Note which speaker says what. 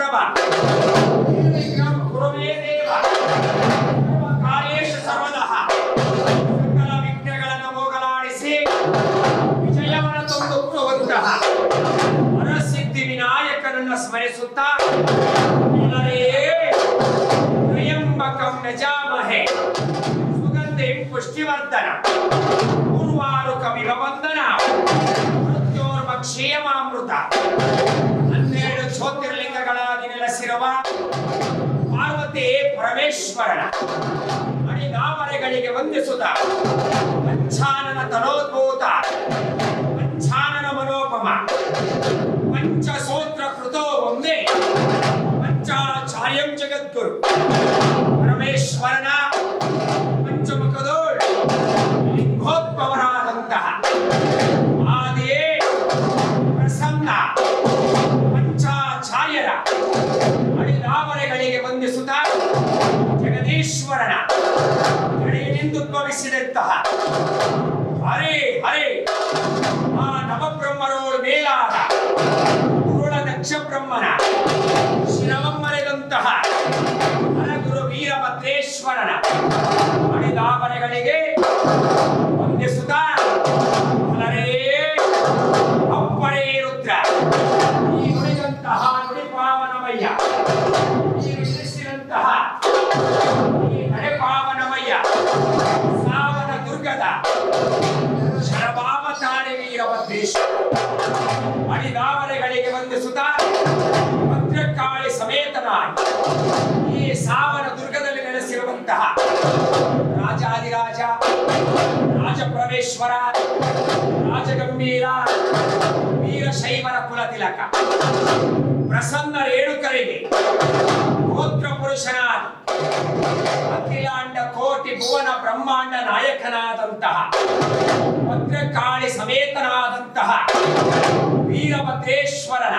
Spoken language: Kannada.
Speaker 1: ಪ್ರಭಾ ಗುರುವೇ ದೇವ ಕಾಲೇಶ ಸರ್ವದಾ ಸಕಲ ವಿಘ್ನಗಳನ್ನು ಹೋಗಲಾಡಿಸಿ. ವಿಜಯವನ್ನು ತಂದುಕೊಡುವಂತಹ ಅರಸಿದ್ಧಿ ವಿನಾಯಕನನ್ನು ಸ್ಮರಿಸುತ್ತಾ. ತ್ರಯಂಬಕಂ ನಜಾಮಹೆ. ಸುಗಂಧಿ ಪುಷ್ಟಿವರ್ಧನ. ಪೂರ್ವಾರುಕ ಮೃತ್ಯೋರ್ಮ ಕ್ಷೇಮಾಮೃತ ನೆಲೆಸಿರುವ ಪಾರ್ವತಿ ಪರಮೇಶ್ವರನ ಅಡಿದಾಮರೆಗಳಿಗೆ ವಂದಿಸುತ್ತ ಪಂಚಾನನ ತನೋದ್ಭೂತ, ಪಂಚಾನನ ಮನೋಪಮ, ಪಂಚಸೂತ್ರ ಕೃತೋ ಒಮ್ಮೆ ಪಂಚಾಚಾರ್ಯಂ ಜಗದ್ಗುರು, ಪರಮೇಶ್ವರನ ಜಗದೀಶ್ವರನ ಕವಿಸಿದಂತಹ ಹರಿ ಹರಿ. ಆ ನವಬ್ರಹ್ಮರೋಳು ಮೇಲಾದ ಗುರುಳ ದಕ್ಷ ಬ್ರಹ್ಮನ ಶಿರವಮ್ಮರೆದಂತಹ ಹರಗುರು ವೀರಭದ್ರೇಶ್ವರನ ಅಡಿದಾಮರೆಗಳಿಗೆ ವಂದಿಸುತ್ತ ಹರೇ ಅಪ್ಪರೇ ರುದ್ರ. ಈ ನುಡಿದಂತಹ ನುಡಿ ಪಾವನಮಯ್ಯ ಈ ನುಡಿಸಿದಂತಹ ವೀರಭದ್ರೇಶ ಅಡಿದಾವರೆಗಳಿಗೆ ವಂದಿಸುತ್ತ ಭದ್ರಕಾಳಿ ಸಮೇತನಾಗಿ ಈ ಸಾವನ ದುರ್ಗದಲ್ಲಿ ನೆಲೆಸಿರುವಂತಹ ರಾಜಾದಿರಾಜ ರಾಜಪ್ರವೇಶ್ವರ, ರಾಜಗಂಭೀರ ವೀರಶೈವರ ಕುಲತಿಲಕ ಪ್ರಸನ್ನ ರೇಣುಕರಿಗೆ ಗೋತ್ರ ಪುರುಷನಾದ ಬ್ರಹ್ಮಾಂಡ ನಾಯಕನಾದಂತಹ ಭದ್ರಕಾಳಿ ಸಮೇತನಾದಂತಹ ವೀರಭದ್ರೇಶ್ವರನ